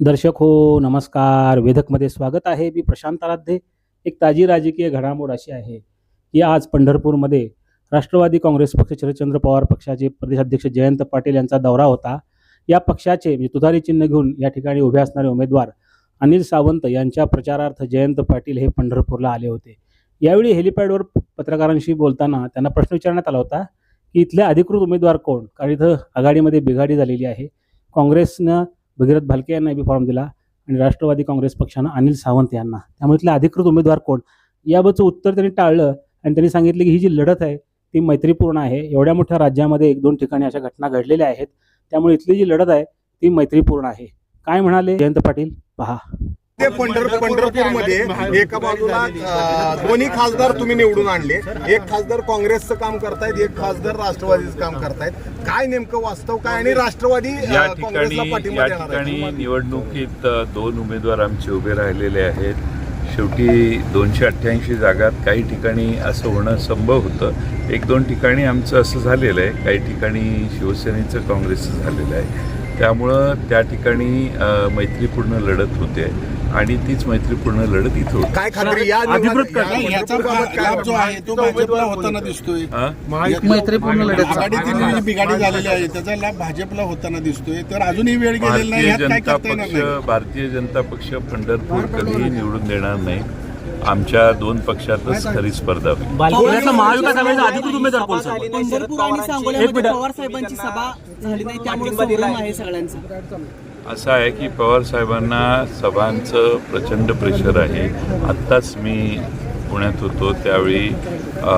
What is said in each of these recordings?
दर्शक हो नमस्कार. वेधकमध्ये स्वागत आहे. मी प्रशांत आराध्ये. एक ताजी राजकीय घडामोड अशी आहे की आज पंढरपूरमध्ये राष्ट्रवादी काँग्रेस पक्ष शरदचंद्र पवार पक्षाचे प्रदेशाध्यक्ष जयंत पाटील यांचा दौरा होता. या पक्षाचे म्हणजे तुतारी चिन्ह घेऊन या ठिकाणी उभे असणारे उमेदवार अनिल सावंत यांच्या प्रचारार्थ जयंत पाटील हे पंढरपूरला आले होते. यावेळी हेलिपॅडवर पत्रकारांशी बोलताना त्यांना प्रश्न विचारण्यात आला होता की इथले अधिकृत उमेदवार कोण? कारण इथं आघाडीमध्ये बिघाडी झालेली आहे. काँग्रेसनं भगीरथ भालके यांना बी फॉर्म दिला आणि राष्ट्रवादी काँग्रेस पक्षानं अनिल सावंत यांना. त्यामुळे इथले अधिकृत उमेदवार कोण? याबाबतचं उत्तर त्यांनी टाळलं आणि त्यांनी सांगितलं की ही जी लढत आहे ती मैत्रीपूर्ण आहे. एवढ्या मोठ्या राज्यामध्ये एक दोन ठिकाणी अशा घटना घडलेल्या आहेत. त्यामुळे इथली जी लढत आहे ती मैत्रीपूर्ण आहे. काय म्हणाले जयंत पाटील? पहा. ते पंढर पंढरपूरमध्ये एका बाजूला दोन्ही खासदार तुम्ही निवडून आणले. एक खासदार काँग्रेसचं काम करतायत एक खासदार राष्ट्रवादीचं काम करतायत. काय नेमकं वास्तव काय? आणि राष्ट्रवादी या ठिकाणी या ठिकाणी निवडणुकीत दोन उमेदवार आमचे उभे राहिलेले आहेत. शेवटी दोनशे अठ्ठ्याऐंशी जागात काही ठिकाणी असं होणं संभव होतं. एक दोन ठिकाणी आमचं असं झालेलं आहे. काही ठिकाणी शिवसेनेचं काँग्रेसचं झालेलं आहे. त्यामुळं त्या ठिकाणी मैत्रीपूर्ण लढत होते. आणि तीच मैत्रीपूर्ण लढत इथं होते. काय खात्री या अधिकृत याचा लाभ जो आहे तो भाजपला होताना दिसतोय? मैत्रीपूर्ण लढत आघाडीतील जी बिघाडी झालेली आहे त्याचा लाभ भाजपला होताना दिसतोय. तर अजूनही वेळ गेलेला नाही भारतीय यात काय जनता पक्ष नाही? भारतीय जनता पक्ष पंढरपूर कधीही निवडून देणार नाही. आमच्या दोन पक्षातच खरी स्पर्धा होईल बालकिल्ल्यातला महाविकास आघाडीचा अधिकृत उमेदवार कोण सर पंढरपूर आणि एक सांगोल्यामध्ये मिनिट. पवार साहेबांची सभा झाली नाही त्यामुळे संभ्रम आहे सगळ्यांचा. असं आहे की पवार साहेबांना सभांचं प्रचंड प्रेशर आहे. आत्ताच मी पुण्यात होतो त्यावेळी अ,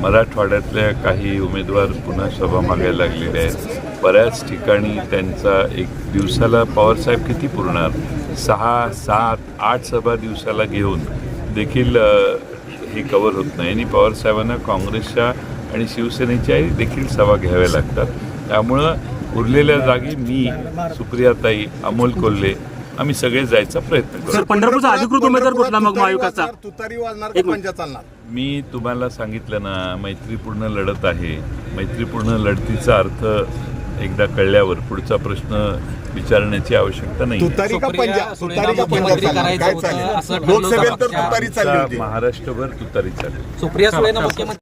मराठवाड्यातल्या काही उमेदवार पुन्हा सभा मागायला लागलेले आहेत. बऱ्याच ठिकाणी त्यांचा एक दिवसाला पवारसाहेब किती पुरणार? सहा सात आठ सभा दिवसाला घेऊन देखील हे कवर होत नाही. आणि पवारसाहेबांना काँग्रेसच्या आणि शिवसेनेच्या देखील सभा घ्याव्या लागतात. त्यामुळं उरलेल्या जागी मी सुप्रियाताई अमोल कोल्हे आम्ही सगळे जायचा प्रयत्न सर करू पंढरपूरचा अधिकृत उमेदवार कुठला? मग तुतारी महाविकासचा. वाजणार, तुतारी वाजणार एक का मिनिट. पंजा चालणार? मी तुम्हाला सांगितलं ना मैत्रीपूर्ण लढत आहे. मैत्रीपूर्ण लढतीचा अर्थ एकदा कळल्यावर पुढचा प्रश्न विचारण्याची आवश्यकता नाही तुतारी का पंजा तुतारी का पंजा चालणार काय चालेल? लोकसभेत तर तुतारी चालली आमचा होती महाराष्ट्रभर तुतारी चालेल. सुप्रिया सुळेनं मुख्यमंत्री